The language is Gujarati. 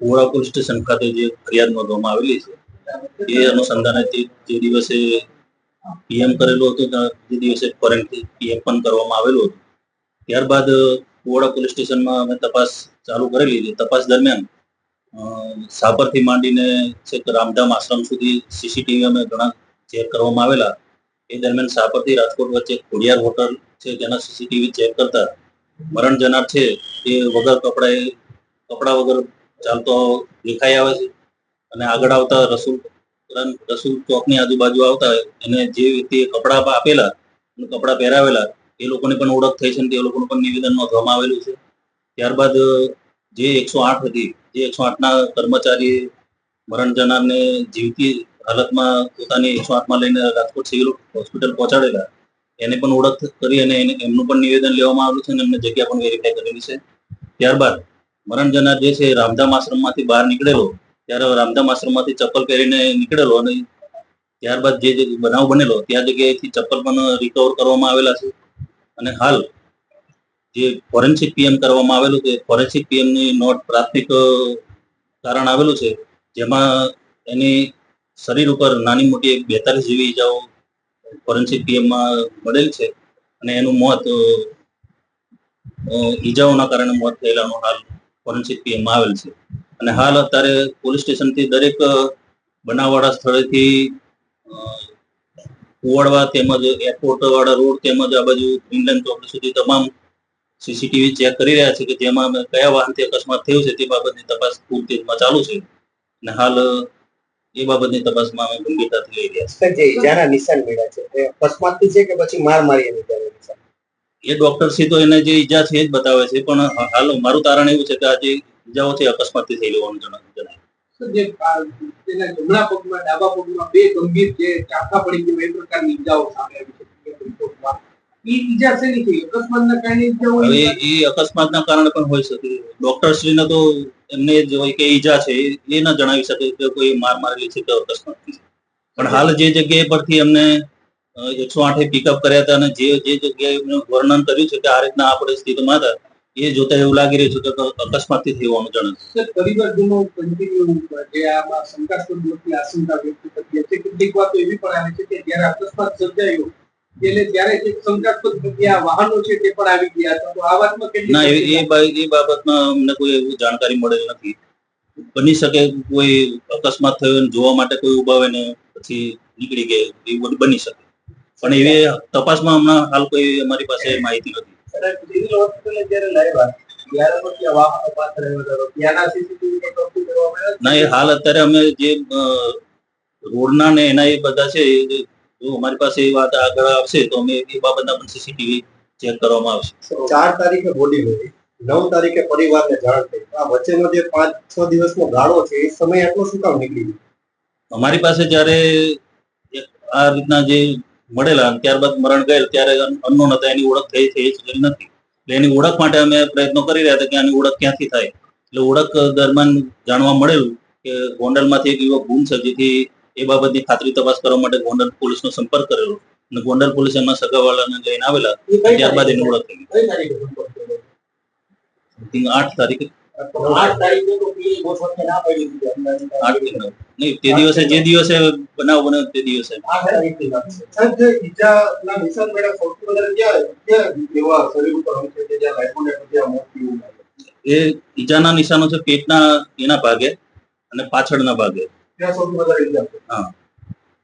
કુવાડા પોલીસ સ્ટેશન ખાતે જે ફરિયાદ નોંધવામાં આવેલી છે, એ અનુસંધાને તે જે દિવસે પીએમ કરેલું હતું જે દિવસે ફોરેનથી પીએમ પણ કરવામાં આવેલું હતું. ત્યારબાદ કુવાડા પોલીસ સ્ટેશનમાં અમે તપાસ ચાલુ કરેલી છે. તપાસ દરમિયાન સાપરથી માંડીને છેક રામધામ આશ્રમ સુધી સીસીટીવી અમે ઘણા ચેક કરવામાં આવેલા. એ દરમિયાન સાપરથી રાજકોટ વચ્ચે ખોડિયાર હોટલ છે તેના સીસીટીવી ચેક કરતા મરણ જનાર છે એ વગર કપડાએ, કપડા વગર ચાલતો દેખાઈ આવે છે. અને આગળ આવતા રસુલ રસુલ ચોકની આજુબાજુ આવતા એને જે વ્યક્તિએ કપડા આપેલા કપડાં પહેરાવેલા, એ લોકોની પણ ઓળખ થઈ છે અને તે લોકોનું પણ નિવેદન નોંધવામાં આવેલું છે. ત્યારબાદ, જે એકસો આઠ હતી, જે એકસો આઠના કર્મચારી મરણ જનારને જીવતી હાલતમાં પોતાની એકસો આઠમાં લઈને રાજકોટ સિવિલ હોસ્પિટલ પહોંચાડેલા, એને પણ ઓળખ કરી અને એમનું પણ નિવેદન લેવામાં આવ્યું છે અને એમને જગ્યા પણ વેરીફાઈ કરેલી છે. ત્યારબાદ મરણ જનાર જે છે રામધામ આશ્રમમાંથી બહાર નીકળેલો, ત્યારે રામધામ આશ્રમમાંથી ચપ્પલ પહેરીને નીકળેલો અને ત્યારબાદ જે બનાવ બનેલો, ત્યાં જગ્યાએથી ચપ્પલ પણ રિકવર કરવામાં આવેલા છે. અને હાલ જે ફોરેન્સિક પીએમ કરવામાં આવેલું છે ફોરેન્સિક પીએમની નોટ પ્રાથમિક કારણ આવેલું છે, જેમાં એની શરીર ઉપર નાની મોટી બેતાલીસ જેવી ઈજાઓ ફોરેન્સિક પીએમમાં મળેલ છે. અને એનું મોત ઈજાઓના કારણે મોત થયેલાનું હાલ ફોરેન્સિક પીએમમાં આવેલ છે. અને હાલ અત્યારે પોલીસ સ્ટેશનથી દરેક બનાવવાળા સ્થળેથી કુવાડવા તેમજ એરપોર્ટ વાળા રોડ તેમજ આ બાજુ ગ્રીનલેન્ડ ચોકડી સુધી તમામ સીસીટીવી ચેક કરી રહ્યા છે કે જેમાં કયા વાહનથી અકસ્માત થયો છે તે બાબતની તપાસ પૂરતીમાં ચાલુ છે. અને હાલ એ બાબતની તપાસમાં અમે ગંભીરતાથી લઈ રહ્યા સર, જે ઈજાના નિશાન મળ્યા છે અકસ્માતથી છે કે પછી માર મારી એની ઈજાના નિશાન છીએ એ ડોક્ટર શ્રી તો એને જે ઈજા છે એ જ બતાવે છે. પણ હાલ મારું તારણ એવું છે કે આ જે ઈજાઓ છે અકસ્માતથી થયેલી હોવાનું જણાય જણાય. જે જમણા પગમાં ડાબા પગમાં બે ગંભીર જે ચાકા પડી ગયો એ છે. અકસ્માતના કારણે પણ હોઈ શકે. ડોક્ટર શ્રીને તો એમને જ હોય કે ઈજા છે એ- ના જણાવી શકે કે કોઈ માર મારેલી છે કે અકસ્માતથી. છે. પણ હાલ જે જગ્યાએ પરથી અમને એકસો આઠે પિકઅપ કર્યા હતા અને જે જે જગ્યાએ વર્ણન કર્યું છે કે આ રીતના આ પરિસ્થિતિમાં હતા એ જોતા એવું લાગી રહ્યું છે કે અકસ્માતથી થઈ હોવાનું જણાય. પરિવારજનો કન્ટિન્યુ જે આમાં શંકાસ્પદ મોટી આશંકા વ્યક્ત કરી છે કેટલીક વાતો એવી પણ આવે છે કે જ્યારે અકસ્માત સર્જાયો એટલે ત્યારે જે શંકાસ્પદ જગ્યા વાહનો છે તે પણ આવી ગયા હતા તો આ વાતમાં ના એ કેટલી એ બાબતમાં અમને કોઈ એવું જાણકારી મળેલ નથી. બની શકે કોઈ અકસ્માત થયો જોવા માટે કોઈ ઊભા હોય ને પછી નીકળી ગયા એવું બની શકે. પણ એવી તપાસમાં હમણાં હાલ કોઈ અમારી પાસે માહિતી નથી. હતા. ના એ હાલ અત્યારે અમે જે રોડના ને એના એ બધા છે એ જો અમારી પાસે એ વાત આગળ આવશે તો અમે એ બાબતના પણ સીસીટીવી ચેક કરવામાં આવશે. ચાર તારીખે બોડી મળી નવ તારીખે પરિવારને જાણ થઈ. આ વચ્ચેનો જે પાંચ છ દિવસનો ગાળો છે એ સમય આટલો શું કામ નીકળી ગયો? અમારી પાસે જ્યારે આ રીતના જે મળેલા અને ત્યારબાદ મરણ ગયેલ ત્યારે અનનોન હતા એની ઓળખ થઈ થઈ શકેલી નથી. એટલે એની ઓળખ માટે અમે પ્રયત્નો કરી રહ્યા હતા કે આની ઓળખ ક્યાંથી થાય. એટલે ઓળખ દરમિયાન જાણવા મળેલું કે ગોંડલમાંથી એક યુવક ગુમ છે જેથી એ બાબતની ખાતરી તપાસ કરવા માટે ગોંડલ પોલીસનો સંપર્ક કરેલો. અને ગોંડલ પોલીસ એમના સગાવાળાને લઈને આવેલા ત્યારબાદ એની ઓળખ થઈ. આઠ તારીખે. તો દિવસે જે દિવસે બનાવ બન્યો તે દિવસે? એ ઈજાના નિશાનો છે પેટના એના ભાગે અને પાછળના ભાગે. ત્યાં સૌથી વધારે હા.